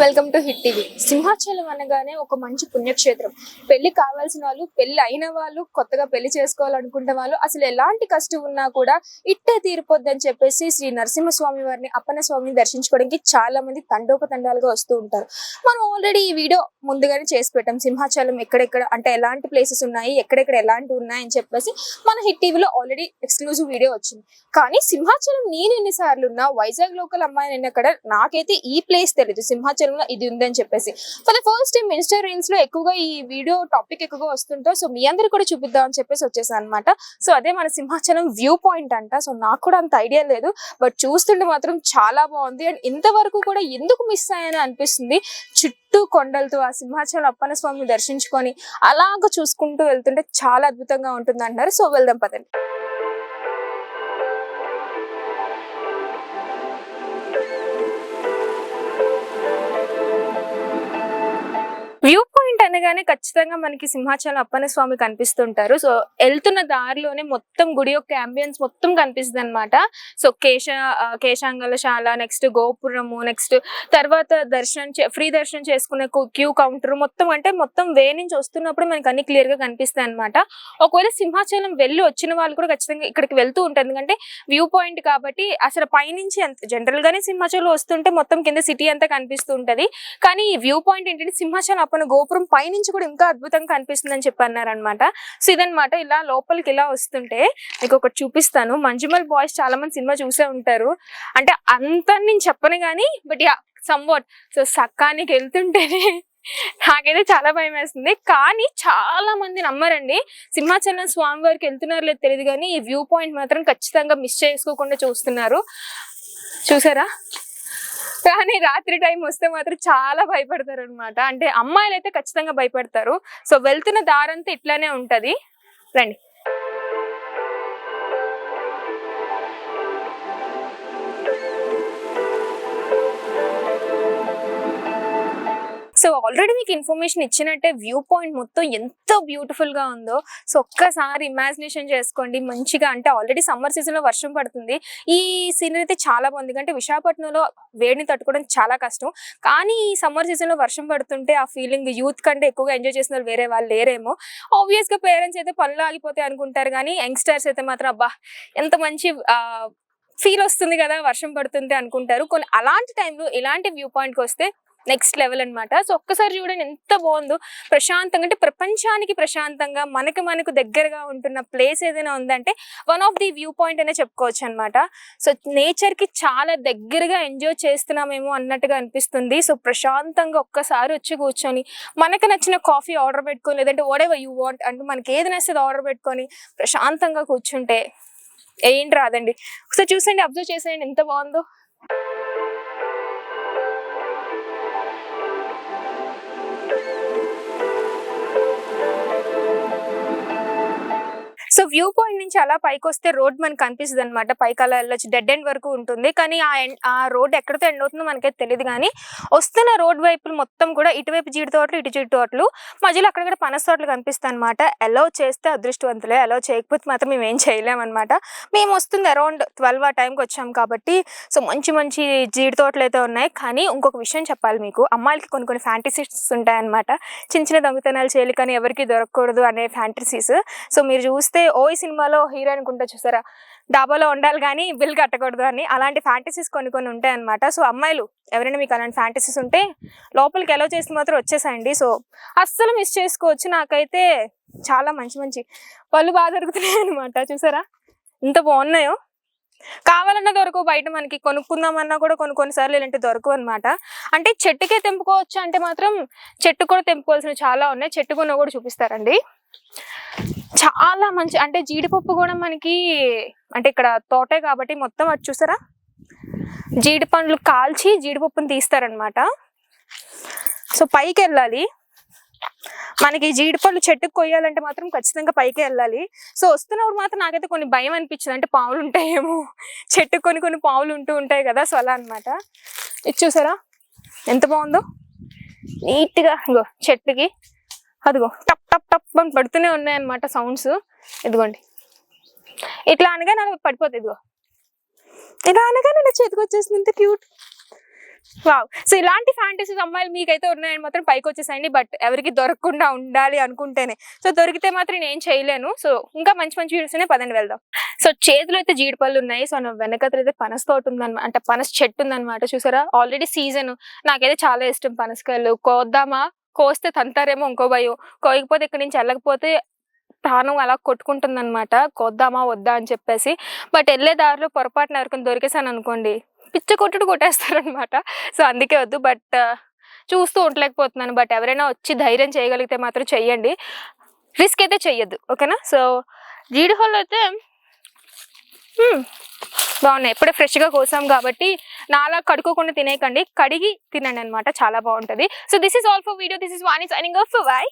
Welcome to Hit TV. Simhachalam అనగానే ఒక మంచి పుణ్యక్షేత్రం. పెళ్ళి కావాల్సిన వాళ్ళు పెళ్ళి అయిన వాళ్ళు కొత్తగా పెళ్ళి చేసుకోవాలనుకుంటే వాళ్ళు అసలు ఎలాంటి కష్టం ఉన్నా కూడా ఇట్టే తీరిపోద్దని చెప్పేసి శ్రీ నరసింహస్వామి వారిని అప్పన్న స్వామిని దర్శించుకోవడానికి చాలా మంది తండోపతండాలుగా వస్తూ ఉంటారు. మనం ఆల్రెడీ ఈ వీడియో ముందుగానే చేసి పెట్టాం. సింహాచలం ఎక్కడెక్కడ అంటే ఎలాంటి ప్లేసెస్ ఉన్నాయి ఎక్కడెక్కడ ఎలాంటి ఉన్నాయి అని చెప్పేసి మన హిట్ టీవీలో ఆల్రెడీ ఎక్స్క్లూజివ్ వీడియో వచ్చింది. కానీ సింహాచలం నేను ఎన్నిసార్లు ఉన్నా వైజాగ్ లోకల్ అమ్మాయి అక్కడ నాకైతే ఈ ప్లేస్ తెలియదు సింహాచలం సింహాచలంలో ఇది ఉందని చెప్పేసి. For the first time Insta రీల్స్లో ఎక్కువగా ఈ వీడియో టాపిక్ ఎక్కువగా వస్తుంటో సో మీ అందరికి కూడా చూపిద్దాం అని చెప్పేసి వచ్చేసాను అనమాట సో అదే మన సింహాచలం వ్యూ పాయింట్ అంట. సో నాకు కూడా అంత ఐడియా లేదు. బట్ చూస్తుంటే మాత్రం చాలా బాగుంది. అండ్ ఇంతవరకు కూడా ఎందుకు మిస్ అయ్యానని అనిపిస్తుంది. చుట్టూ కొండలతో ఆ సింహాచలం అప్పన్న స్వామిని దర్శించుకొని అలాగ చూసుకుంటూ వెళ్తుంటే చాలా అద్భుతంగా ఉంటుంది అంటున్నారు సో వెళ్దాం పదండి. పాయింట్ ఖచ్చితంగా మనకి సింహాచలం అప్పన్న స్వామి కనిపిస్తుంటారు. సో వెళ్తున్న దారిలోనే మొత్తం గుడి యొక్క అంబియన్స్ మొత్తం కనిపిస్తుంది అనమాట సో కేశ ఆ, కేశాంగలశాల నెక్స్ట్ గోపురము నెక్స్ట్ తర్వాత దర్శనం ఫ్రీ దర్శనం చేసుకునే క్యూ కౌంటర్ మొత్తం అంటే మొత్తం వే నుంచి వస్తున్నప్పుడు మనకి అన్ని క్లియర్గా కనిపిస్తాయి అనమాట ఒకవేళ సింహాచలం వెళ్ళి వచ్చిన వాళ్ళు కూడా ఖచ్చితంగా ఇక్కడికి వెళ్తూ ఉంటారు. ఎందుకంటే వ్యూ పాయింట్ కాబట్టి అసలు పైనుంచి జనరల్ గానే సింహాచలం వస్తుంటే మొత్తం కింద సిటీ అంతా కనిపిస్తూ ఉంటది. కానీ ఈ వ్యూ పాయింట్ ఏంటంటే సింహాచలం అప్పన గోపురం పైన నుంచి కూడా ఇంకా అద్భుతంగా కనిపిస్తుంది అని చెప్పి అన్నారనమాట సో ఇదనమాట ఇలా లోపలికి ఇలా వస్తుంటే మీకు ఒకటి చూపిస్తాను. మంజుమల్ బాయ్స్ చాలా మంది సినిమా చూసే ఉంటారు. అంటే అంత నేను చెప్పను కానీ బట్ యా సమ్వాట్. సో సక్కానికి వెళ్తుంటేనే నాకైతే చాలా భయం వేస్తుంది. కానీ చాలా మంది నమ్మరండి సింహాచలం స్వామి వారికి వెళ్తున్నారు లేదు తెలియదు కానీ ఈ వ్యూ పాయింట్ మాత్రం ఖచ్చితంగా మిస్ చేసుకోకుండా చూస్తున్నారు. చూసారా? కానీ రాత్రి టైం వస్తే మాత్రం చాలా భయపడతారు అనమాట అంటే అమ్మాయిలు అయితే ఖచ్చితంగా భయపడతారు. సో వెళ్తున్న దారంతా ఇట్లానే ఉంటది. రండి. సో ఆల్రెడీ మీకు ఇన్ఫర్మేషన్ ఇచ్చినట్టే వ్యూ పాయింట్ మొత్తం ఎంత బ్యూటిఫుల్గా ఉందో. సో ఒక్కసారి ఇమాజినేషన్ చేసుకోండి. మంచిగా అంటే ఆల్రెడీ సమ్మర్ సీజన్లో వర్షం పడుతుంది. ఈ సీనరీ అయితే చాలా బాగుంది. అంటే విశాఖపట్నంలో వేడిని తట్టుకోవడం చాలా కష్టం. కానీ ఈ సమ్మర్ సీజన్లో వర్షం పడుతుంటే ఆ ఫీలింగ్ యూత్ కంటే ఎక్కువగా ఎంజాయ్ చేసిన వాళ్ళు వేరే వాళ్ళు లేరేమో. ఆబ్వియస్గా పేరెంట్స్ అయితే పనులు ఆగిపోతాయి అనుకుంటారు. కానీ యంగ్స్టర్స్ అయితే మాత్రం అబ్బా ఎంత మంచి ఫీల్ వస్తుంది కదా వర్షం పడుతుంది అనుకుంటారు. కొన్ని అలాంటి టైంలో ఇలాంటి వ్యూ పాయింట్కి వస్తే నెక్స్ట్ లెవెల్ అన్నమాట. సో ఒక్కసారి చూడండి ఎంత బాగుందో. ప్రశాంతంగా అంటే ప్రపంచానికి ప్రశాంతంగా మనకి మనకు దగ్గరగా ఉంటున్న ప్లేస్ ఏదైనా ఉందంటే one of the view point అనే చెప్పుకోవచ్చు అనమాట సో నేచర్కి చాలా దగ్గరగా ఎంజాయ్ చేస్తున్నామేమో అన్నట్టుగా అనిపిస్తుంది. సో ప్రశాంతంగా ఒక్కసారి వచ్చి కూర్చొని మనకు నచ్చిన కాఫీ ఆర్డర్ పెట్టుకొని లేదంటే వాట్ ఎవర్ యూ వాంట్ అంటే మనకి ఏది నచ్చింది ఆర్డర్ పెట్టుకొని ప్రశాంతంగా కూర్చుంటే ఏంటి రాదండి. ఒకసారి చూసండి అబ్జర్వ్ చేసేయండి ఎంత బాగుందో. వ్యూ పాయింట్ నుంచి అలా పైకి వస్తే రోడ్ మనకు కనిపిస్తుంది అనమాట పైకి అలా వెళ్ళొచ్చు డెడ్ ఎండ్ వరకు ఉంటుంది. కానీ ఆ ఎండ్ ఆ రోడ్ ఎక్కడితో ఎండ్ అవుతుందో మనకైతే తెలియదు కానీ వస్తున్న రోడ్ వైపులు మొత్తం కూడా ఇటువైపు జీడి తోటలు ఇటు జీడి తోటలు మధ్యలో అక్కడక్కడ పనస తోటలు కనిపిస్తాయి అనమాట అలౌ చేస్తే అదృష్టవంతులే. అలౌ చేయకపోతే మాత్రం మేము ఏం చేయలేమన్నమాట మేము వస్తుంది అరౌండ్ ట్వెల్వ్ ఆ టైంకి వచ్చాం కాబట్టి సో మంచి మంచి జీడి తోటలు అయితే ఉన్నాయి. కానీ ఇంకొక విషయం చెప్పాలి మీకు. అమ్మాయిలకి కొన్ని కొన్ని ఫ్యాంటసీస్ ఉంటాయన్నమాట చిన్న చిన్న దొంగతనాలు చేయాలి కానీ ఎవరికి దొరకకూడదు అనే ఫ్యాంటసీస్ సో మీరు చూస్తే ఓ ఈ సినిమాలో హీరోయిన్ ఉంటే చూసారా? డాబాలో ఉండాలి కానీ బిల్ కట్టకూడదు అని అలాంటి ఫ్యాంటసీస్ కొన్ని కొన్ని ఉంటాయన్నమాట సో అమ్మాయిలు ఎవరైనా మీకు అలాంటి ఫ్యాంటసీస్ ఉంటే లోపలికి ఎలా చేసి మాత్రం వచ్చేసాయండి. సో అస్సలు మిస్ చేసుకోవచ్చు. నాకైతే చాలా మంచి మంచి పళ్ళు బాగా దొరుకుతున్నాయి అనమాట చూసారా? ఎంత బాగున్నాయో? కావాలన్నా దొరకవు. బయట మనకి కొనుక్కుందామన్నా కూడా కొన్ని కొన్నిసార్లు ఇలాంటి దొరకవు అనమాట అంటే చెట్టుకే తెంపుకోవచ్చు అంటే మాత్రం చెట్టు కూడా తెంపుకోవాల్సిన చాలా ఉన్నాయి. చెట్టుకున్న కూడా చూపిస్తారండి. చాలా మంచి అంటే జీడిపప్పు కూడా మనకి అంటే ఇక్కడ తోటే కాబట్టి మొత్తం అది చూసారా? జీడిపండ్లు కాల్చి జీడిపప్పుని తీస్తారనమాట సో పైకి వెళ్ళాలి. మనకి జీడిపళ్ళు చెట్టుకు కొయ్యాలంటే మాత్రం ఖచ్చితంగా పైకి వెళ్ళాలి. సో వస్తున్నప్పుడు మాత్రం నాకైతే కొన్ని భయం అనిపించింది. అంటే పావులు ఉంటాయేమో. చెట్టుకు కొన్ని కొన్ని పావులు ఉంటూ ఉంటాయి కదా సో అలా అనమాట ఇది చూసారా? ఎంత బాగుందో? నీట్గా చెట్టుకి. అదిగో టప్ టప్ టప్ అని పడుతూనే ఉన్నాయన్నమాట సౌండ్స్ ఇదిగోండి. ఇట్లా అనగా నాకు పడిపోతుంది ఇదిగో. ఇలా అనగా నా చేతికి వచ్చేసింది ఇంత క్యూట్ వావ్ సో ఇలాంటి ఫ్యాంటసీస్ అమ్మాయిలు మీకైతే ఉన్నాయని మాత్రం పైకి వచ్చేసాయండి బట్ ఎవరికి దొరకకుండా ఉండాలి అనుకుంటేనే. సో దొరికితే మాత్రం నేను చేయలేను. సో ఇంకా మంచి మంచి వీడియోస్నే పదండి వెళ్దాం. సో చేతిలో అయితే జీడిపళ్ళు ఉన్నాయి. సో నా వెనకతలు అయితే పనస తోట ఉందన్నమాట అంటే పనస చెట్టు ఉందన్నమాట. చూసారా? ఆల్రెడీ సీజన్ నాకైతే చాలా ఇష్టం పనసకాయలు. కోద్దామా? కోస్తే తంతారేమో ఇంకో భయం. కోయకపోతే ఇక్కడి నుంచి వెళ్ళకపోతే ప్రాణం అలా కొట్టుకుంటుంది అనమాట కొద్దామా వద్దా అని చెప్పేసి. బట్ వెళ్ళే దారిలో పొరపాటున ఎవరికైనా దొరికేసాను అనుకోండి పిచ్చ కొట్టుడు కొట్టేస్తారనమాట సో అందుకే వద్దు. బట్ చూస్తూ ఉండలేకపోతున్నాను. బట్ ఎవరైనా వచ్చి ధైర్యం చేయగలిగితే మాత్రం చెయ్యండి. రిస్క్ అయితే చెయ్యొద్దు. ఓకేనా? సో జీడి హోల్ అయితే బాగున్నాయి. ఇప్పుడే ఫ్రెష్గా కోసాం కాబట్టి నాలా కడుక్కోకుండా తినేయకండి. కడిగి తినండి అనమాట చాలా బాగుంటుంది. So this is all for video this is Vani signing off why